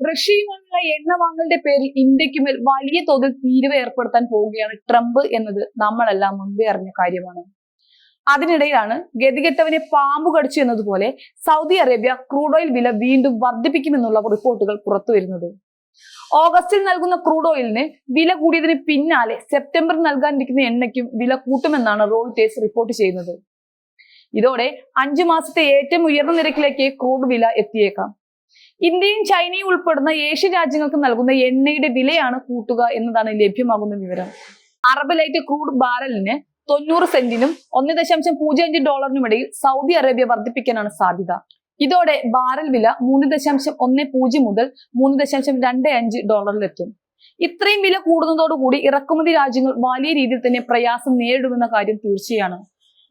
റഷ്യയുമായുള്ള എണ്ണ വാങ്ങലിന്റെ പേരിൽ ഇന്ത്യയ്ക്ക് മേൽ വലിയ തോതിൽ തീരുവ ഏർപ്പെടുത്താൻ പോവുകയാണ് ട്രംപ് എന്നത് നമ്മളെല്ലാം മുൻപേ അറിഞ്ഞ കാര്യമാണ്. അതിനിടയിലാണ് ഗതികെട്ടവനെ പാമ്പ് കടിച്ചു എന്നതുപോലെ സൗദി അറേബ്യ ക്രൂഡ് ഓയിൽ വില വീണ്ടും വർദ്ധിപ്പിക്കുമെന്നുള്ള റിപ്പോർട്ടുകൾ പുറത്തു വരുന്നത്. ഓഗസ്റ്റിൽ നൽകുന്ന ക്രൂഡ് ഓയിലിന് വില കൂടിയതിന് പിന്നാലെ സെപ്റ്റംബറിൽ നൽകാനിരിക്കുന്ന എണ്ണയ്ക്കും വില കൂട്ടുമെന്നാണ് റോയിട്ടേഴ്സ് റിപ്പോർട്ട് ചെയ്യുന്നത്. ഇതോടെ അഞ്ചു മാസത്തെ ഏറ്റവും ഉയർന്ന നിരക്കിലേക്ക് ക്രൂഡ് വില എത്തിയേക്കാം. ഇന്ത്യയും ചൈനയും ഉൾപ്പെടുന്ന ഏഷ്യൻ രാജ്യങ്ങൾക്ക് നൽകുന്ന എണ്ണയുടെ വിലയാണ് കൂട്ടുക എന്നതാണ് ലഭ്യമാകുന്ന വിവരം. അറബ് ലൈറ്റ് ക്രൂഡ് ബാരലിന് തൊണ്ണൂറ് സെന്റിനും ഒന്ന് ദശാംശം പൂജ്യം അഞ്ച് ഡോളറിനും ഇടയിൽ സൗദി അറേബ്യ വർദ്ധിപ്പിക്കാനാണ് സാധ്യത. ഇതോടെ ബാരൽ വില മൂന്ന് ദശാംശം ഒന്ന് പൂജ്യം മുതൽ മൂന്ന് ദശാംശം രണ്ട് അഞ്ച് ഡോളറിലെത്തും ഇത്രയും വില കൂടുന്നതോടുകൂടി ഇറക്കുമതി രാജ്യങ്ങൾ വലിയ രീതിയിൽ തന്നെ പ്രയാസം നേരിടുമെന്ന കാര്യം തീർച്ചയാണ്.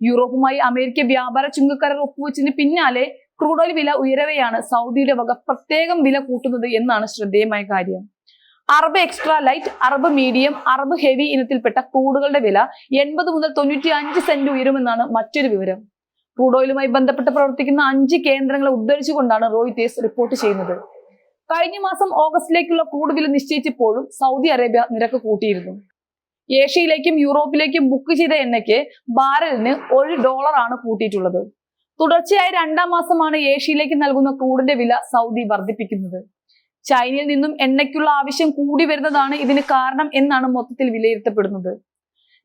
യൂറോപ്പുമായി അമേരിക്ക വ്യാപാര ചുങ്കക്കരാർ ഒപ്പുവെച്ചതിന് പിന്നാലെ ക്രൂഡ് ഓയിൽ വില ഉയരവെയാണ് സൗദിയുടെ വക പ്രത്യേകം വില കൂട്ടുന്നത് എന്നാണ് ശ്രദ്ധേയമായ കാര്യം. Arab extra light Arab medium Arab heavy ഇനത്തിൽപ്പെട്ട ക്രൂഡുകളുടെ വില എൺപത് മുതൽ തൊണ്ണൂറ്റി അഞ്ച് സെന്റ് ഉയരുമെന്നാണ് മറ്റൊരു വിവരം. ക്രൂഡ് ഓയിലുമായി ബന്ധപ്പെട്ട് പ്രവർത്തിക്കുന്ന അഞ്ച് കേന്ദ്രങ്ങളെ ഉദ്ധരിച്ചുകൊണ്ടാണ് റോയിറ്റേഴ്സ് റിപ്പോർട്ട് ചെയ്യുന്നത്. കഴിഞ്ഞ മാസം ഓഗസ്റ്റിലേക്കുള്ള ക്രൂഡ് വില നിശ്ചയിച്ചപ്പോഴും സൗദി അറേബ്യ നിരക്ക് കൂട്ടിയിരുന്നു. ഏഷ്യയിലേക്കും യൂറോപ്പിലേക്കും ബുക്ക് ചെയ്ത എണ്ണയ്ക്ക് ബാരലിന് ഒരു ഡോളറാണ് കൂട്ടിയിട്ടുള്ളത്. തുടർച്ചയായ രണ്ടാം മാസമാണ് ഏഷ്യയിലേക്ക് നൽകുന്ന ക്രൂഡിന്റെ വില സൗദി വർദ്ധിപ്പിക്കുന്നത്. ചൈനയിൽ നിന്നും എണ്ണയ്ക്കുള്ള ആവശ്യം കൂടി വരുന്നതാണ് ഇതിന് കാരണം എന്നാണ് മൊത്തത്തിൽ വിലയിരുത്തപ്പെടുന്നത്.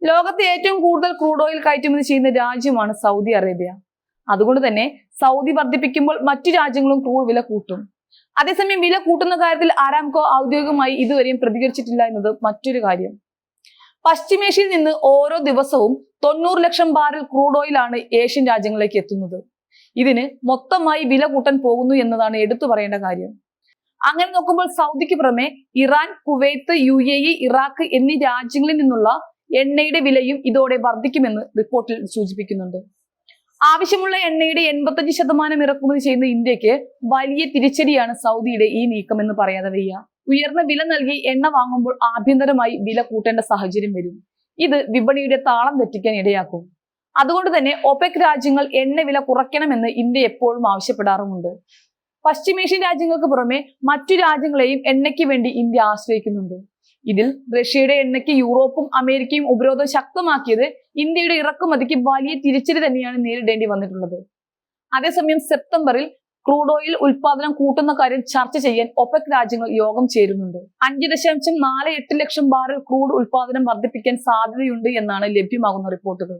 ലോകത്തെ ഏറ്റവും കൂടുതൽ ക്രൂഡ് ഓയിൽ കയറ്റുമതി ചെയ്യുന്ന രാജ്യമാണ് സൗദി അറേബ്യ. അതുകൊണ്ട് തന്നെ സൗദി വർദ്ധിപ്പിക്കുമ്പോൾ മറ്റു രാജ്യങ്ങളും ക്രൂഡ് വില കൂട്ടും. അതേസമയം വില കൂട്ടുന്ന കാര്യത്തിൽ ആരാംകോ ഔദ്യോഗികമായി ഇതുവരെയും പ്രതികരിച്ചിട്ടില്ല എന്നത് മറ്റൊരു കാര്യം. പശ്ചിമേഷ്യയിൽ നിന്ന് ഓരോ ദിവസവും തൊണ്ണൂറ് ലക്ഷം ബാരൽ ക്രൂഡ് ഓയിൽ ആണ് ഏഷ്യൻ രാജ്യങ്ങളിലേക്ക് എത്തുന്നത്. ഇതിന് മൊത്തമായി വില കൂട്ടാൻ പോകുന്നു എന്നതാണ് എടുത്തു പറയേണ്ട കാര്യം. അങ്ങനെ നോക്കുമ്പോൾ സൗദിക്ക് പുറമെ Iran Kuwait U A E Iraq എന്നീ രാജ്യങ്ങളിൽ നിന്നുള്ള എണ്ണയുടെ വിലയും ഇതോടെ വർദ്ധിക്കുമെന്ന് റിപ്പോർട്ടിൽ സൂചിപ്പിക്കുന്നുണ്ട്. ആവശ്യമുള്ള എണ്ണയുടെ എൺപത്തഞ്ച് ശതമാനം ഇറക്കുമതി ചെയ്യുന്ന ഇന്ത്യയ്ക്ക് വലിയ തിരിച്ചടിയാണ് സൗദിയുടെ ഈ നീക്കം എന്ന് പറയാതെ വയ്യ. ഉയർന്ന വില നൽകി എണ്ണ വാങ്ങുമ്പോൾ ആഭ്യന്തരമായി വില കൂട്ടേണ്ട സാഹചര്യം വരും. ഇത് വിപണിയുടെ താളം തെറ്റിക്കാൻ ഇടയാക്കും. അതുകൊണ്ട് തന്നെ ഒപെക് രാജ്യങ്ങൾ എണ്ണ വില കുറയ്ക്കണമെന്ന് ഇന്ത്യ എപ്പോഴും ആവശ്യപ്പെടാറുമുണ്ട്. പശ്ചിമേഷ്യൻ രാജ്യങ്ങൾക്ക് പുറമെ മറ്റു രാജ്യങ്ങളെയും എണ്ണയ്ക്ക് വേണ്ടി ഇന്ത്യ ആശ്രയിക്കുന്നുണ്ട്. ഇതിൽ റഷ്യയുടെ എണ്ണയ്ക്ക് യൂറോപ്പും അമേരിക്കയും ഉപരോധം ശക്തമാക്കിയത് ഇന്ത്യയുടെ ഇറക്കുമതിക്ക് വലിയ തിരിച്ചടി തന്നെയാണ് നേരിടേണ്ടി വന്നിട്ടുള്ളത്. അതേസമയം സെപ്റ്റംബറിൽ ക്രൂഡ് ഓയിൽ ഉൽപാദനം കൂട്ടുന്ന കാര്യം ചർച്ച ചെയ്യാൻ ഒപെക് രാജ്യങ്ങൾ യോഗം ചേരുന്നുണ്ട്. അഞ്ച് ദശാംശം നാല് എട്ട് ലക്ഷം ബാരൽ ക്രൂഡ് ഉൽപാദനം വർദ്ധിപ്പിക്കാൻ സാധ്യതയുണ്ട് എന്നാണ് ലഭ്യമാകുന്ന റിപ്പോർട്ടുകൾ.